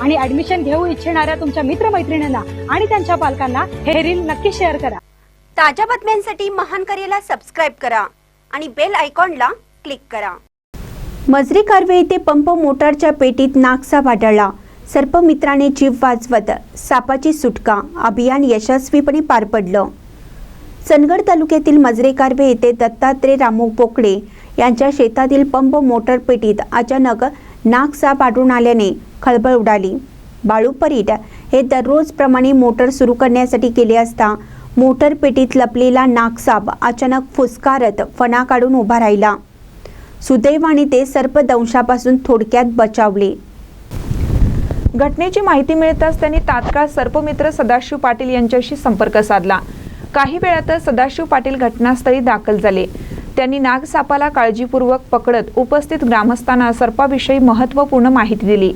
आणि ऍडमिशन घेऊ इच्छिणाऱ्या तुमच्या मित्रमैत्रिणींना आणि त्यांच्या पालकांना हे रील नक्की शेअर करा. ताज्या बातम्यांसाठी महान करेला सबस्क्राईब करा आणि बेल आयकॉनला क्लिक करा. मजरी कारवे येथे पंप मोटारच्या पेटीत नागसाप आढळला सर्पमित्राने जीव वाचवत सापाची सुटका. अभियान यशस्वीपणे पार पडलं. चंदगड तालुक्यातील मजरे कारवे येथे दत्तात्रय रामू पोकडे यांच्या शेतातील पंप मोटर पेटीत अचानक नागसाप आढळून आल्याने खळबळ उडाली. बाळू परीट हे दररोजप्रमाणे मोटर सुरू करण्यासाठी केले असता मोटर पेटीत लपलेला नागसाप अचानक फुसकारत फणा काढून उभा राहिला. सुदैवाने ते सर्पदंशापासून थोडक्यात बचावले. घटनेची माहिती मिळताच त्यांनी तात्काळ सर्पमित्र सदाशिव पाटील यांच्याशी संपर्क साधला. काही वेळातच सदाशिव पाटील घटनास्थळी दाखल झाले. त्यांनी नागसापाला काळजीपूर्वक पकडत उपस्थित ग्रामस्थांना सर्पाविषयी महत्त्वपूर्ण माहिती दिली.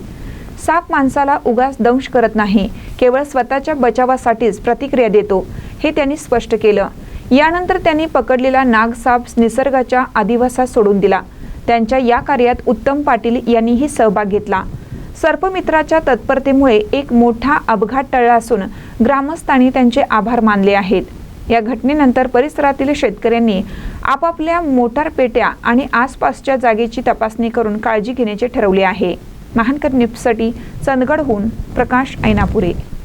साप माणसाला उगाच दंश करत नाही केवळ स्वतःच्या बचावासाठीच प्रतिक्रिया देतो हे त्यांनी स्पष्ट केलं. यानंतर त्यांनी पकडलेला नागसाप निसर्गाच्या आदिवासात सोडून दिला. त्यांच्या या कार्यात उत्तम पाटील यांनीही सहभाग घेतला. सर्पमित्राच्या तत्परतेमुळे एक मोठा अपघात टळला असून ग्रामस्थांनी त्यांचे आभार मानले आहेत. या घटनेनंतर परिसरातील शेतकऱ्यांनी आपापल्या मोटार पेट्या आणि आसपासच्या जागेची तपासणी करून काळजी घेण्याचे ठरवले आहे. महानकर निपसाठी चंदगडहून प्रकाश ऐनापुरे.